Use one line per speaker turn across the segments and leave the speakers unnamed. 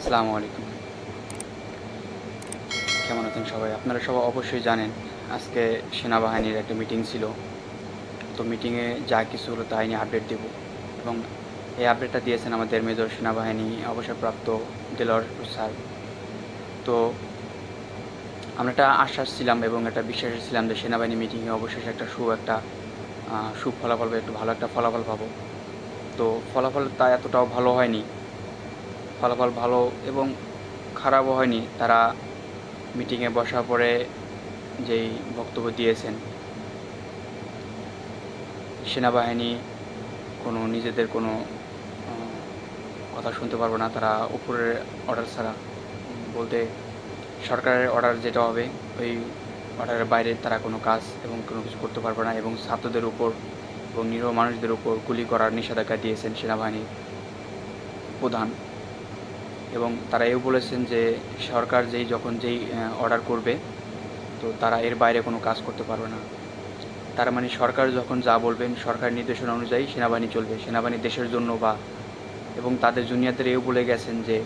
আসসালামু আলাইকুম। কেমন আছেন সবাই? আপনারা সবাই অবশ্যই জানেন, আজকে সেনাবাহিনীর একটা মিটিং ছিল। তো মিটিংয়ে যা কিছু হলো তাই নিয়ে আপডেট দেব। এবং এই আপডেটটা দিয়েছেন আমাদের মেজর সেনাবাহিনী অবসরপ্রাপ্ত দেলর স্যার। তো আমরা একটা আশ্বাস ছিলাম এবং একটা বিশ্বাস ছিলাম যে সেনাবাহিনী মিটিংয়ে অবশ্যই একটা সু একটা সুফলাফল বা একটু ভালো একটা ফলাফল পাবো। তো ফলাফল তা এতটাও ভালো হয়নি ফলাফল ভালো এবং খারাপও হয়নি। তারা মিটিংয়ে বসার পরে যেই বক্তব্য দিয়েছেন, সেনাবাহিনী কোনো নিজেদের কোনো কথা শুনতে পারবে না। তারা উপরের অর্ডার ছাড়া। বলতে সরকারের অর্ডার যেটা হবে, ওই অর্ডারের বাইরে তারা কোনো কাজ এবং কোনো কিছু করতে পারবে না এবং ছাত্রদের উপর এবং নিরীহ মানুষদের উপর গুলি করার নিষেধাজ্ঞা দিয়েছেন সেনাবাহিনীর প্রধান। এবং তারা এও বলেছেন যে সরকার যেই যখন যেই অর্ডার করবে, তো তারা এর বাইরে কোনো কাজ করতে পারবে না। তার মানে সরকার যখন যা বলবেন সরকার নির্দেশনা অনুযায়ী সেনাবাহিনী চলবে, সেনাবাহিনী দেশের জন্য বা, এবং তাদের জুনিয়রদের এও বলে গেছেন যে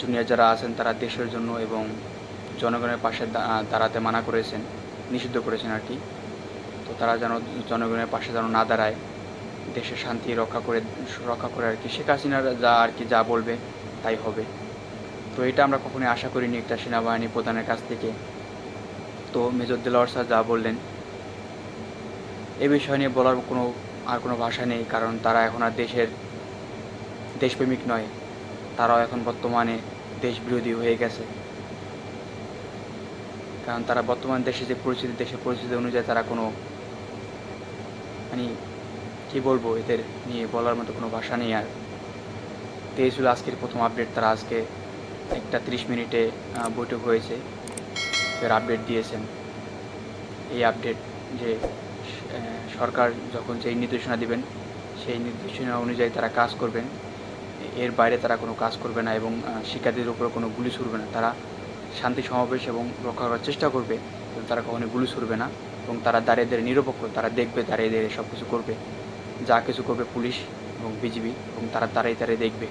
জুনিয়র যারা আছেন তারা দেশের জন্য এবং জনগণের পাশে দাঁড়াতে মানা করেছেন, নিষিদ্ধ করেছেন আর কি। তো তারা যেন জনগণের পাশে যেন না দাঁড়ায়, দেশের শান্তি রক্ষা করে রক্ষা করে আর কি। শেখ হাসিনার যা আর কি যা বলবে তাই হবে। তো এটা আমরা কখনোই আশা করিনি একটা সেনাবাহিনী প্রধানের কাছ থেকে। তো মেজর দেলোয়ার স্যার যা বললেন, এ বিষয় নিয়ে বলার কোনো, আর কোনো ভাষা নেই, কারণ তারা এখন আর দেশের দেশপ্রেমিক নয়। তারাও এখন বর্তমানে দেশ বিরোধী হয়ে গেছে। কারণ তারা বর্তমান দেশে যে পরিস্থিতি, দেশের পরিস্থিতি অনুযায়ী তারা কোনো মানে কী বলব এদের নিয়ে বলার মতো কোনো ভাষা নেই আর। তো এই আজকের প্রথম আপডেট তারা আজকে একটা তিরিশ মিনিটে বৈঠক হয়েছে, এর আপডেট দিয়েছেন। এই আপডেট যে সরকার যখন যেই নির্দেশনা দিবেন, সেই নির্দেশনা অনুযায়ী তারা কাজ করবেন। এর বাইরে তারা কোনো কাজ করবে না এবং শিক্ষার্থীদের উপরে কোনো গুলি ছুড়বে না। তারা শান্তি সমাবেশ এবং রক্ষা করার চেষ্টা করবে, কিন্তু তারা কখনো গুলি ছুড়বে না এবং তারা দাঁড়িয়ে দাঁড়িয়ে নিরপেক্ষ, তারা দেখবে দাঁড়িয়ে দাঁড়িয়ে সব কিছু করবে। যা কিছু করবে পুলিশ এবং বিজিবি এবং তারা দাঁড়িয়ে দাঁড়িয়ে দেখবে।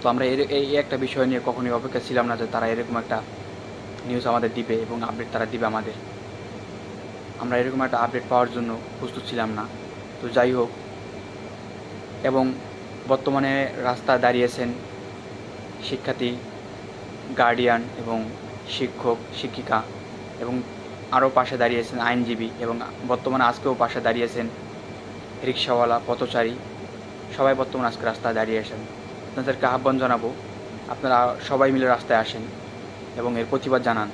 তো আমরা এর এই একটা বিষয় নিয়ে কখনোই অপেক্ষা ছিলাম না যে তারা এরকম একটা নিউজ আমাদের দিবে এবং আপডেট তারা দিবে আমাদের। আমরা এরকম একটা আপডেট পাওয়ার জন্য প্রস্তুত ছিলাম না। তো যাই হোক, এবং বর্তমানে রাস্তা দাঁড়িয়েছেন শিক্ষার্থী গার্ডিয়ান এবং শিক্ষক, শিক্ষিকা এবং আরও পাশে দাঁড়িয়েছেন আইনজীবী এবং বর্তমানে আজকেও পাশে দাঁড়িয়েছেন রিক্সাওয়ালা, পথচারী, সবাই বর্তমানে আজকে রাস্তায় দাঁড়িয়েছেন আপনাদেরকে আহ্বান জানাব, আপনারা সবাই মিলে রাস্তায় আসেন এবং এর প্রতিবাদ জানান।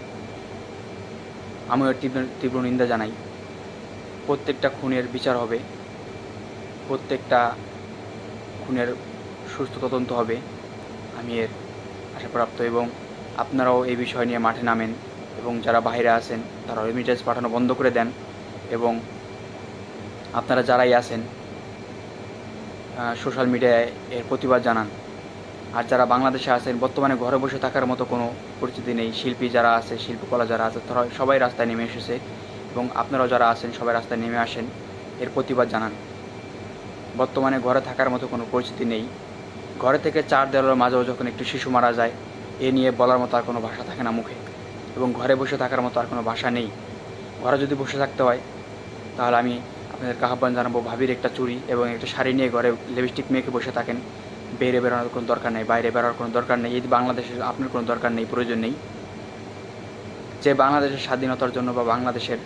আমিও এর তীব্র তীব্র নিন্দা জানাই। প্রত্যেকটা খুনের বিচার হবে, প্রত্যেকটা খুনের সুস্থ তদন্ত হবে, আমি এর আশাপ্রাপ্ত এবং আপনারাও এই বিষয় নিয়ে মাঠে নামেন এবং যারা বাইরে আছেন তারা রেমিটেন্স পাঠানো বন্ধ করে দেন এবং আপনারা যারাই আছেন সোশ্যাল মিডিয়ায় এর প্রতিবাদ জানান। আর যারা বাংলাদেশে আছেন, বর্তমানে ঘরে বসে থাকার মতো কোনো পরিস্থিতি নেই। শিল্পী যারা আছে, শিল্পকলা যারা আছে, তারা সবাই রাস্তায় নেমে এসেছে এবং আপনারাও যারা আছেন, সবাই রাস্তায় নেমে আসেন, এর প্রতিবাদ জানান। বর্তমানে ঘরে থাকার মতো কোনো পরিস্থিতি নেই। ঘরে থেকে চার দেওয়ালের মাঝেও যখন একটু শিশু মারা যায়, এ নিয়ে বলার মতো আর কোনো ভাষা থাকে না মুখে। এবং ঘরে বসে থাকার মতো আর কোনো ভাষা নেই। ঘরে যদি বসে থাকতে হয়, তাহলে আমি আপনাদেরকে আহ্বান জানাব, ভাবির একটা চুড়ি এবং একটা শাড়ি নিয়ে ঘরে লিপস্টিক মেখে বসে থাকেন। বাইরে বেরোনোর কোনো দরকার নেই, বাইরে বেরোর কোনো দরকার নেই এই বাংলাদেশের আপনার কোনো দরকার নেই, প্রয়োজন নেই। যে বাংলাদেশের স্বাধীনতার জন্য বা বাংলাদেশের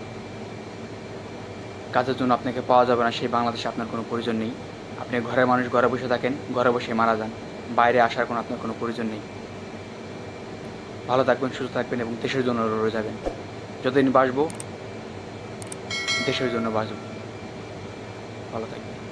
কাজের জন্য আপনাকে পাওয়া যাবে না, সেই বাংলাদেশে আপনার কোনো প্রয়োজন নেই। আপনি ঘরের মানুষ ঘরে বসে থাকেন, ঘরে বসে মারা যান, বাইরে আসার কোনো আপনার কোনো প্রয়োজন নেই। ভালো থাকবেন, সুস্থ থাকবেন এবং দেশের জন্য রয়ে যাবেন। যতদিন বাঁচবো, দেশের জন্য বাঁচব। ভালো থাকবেন।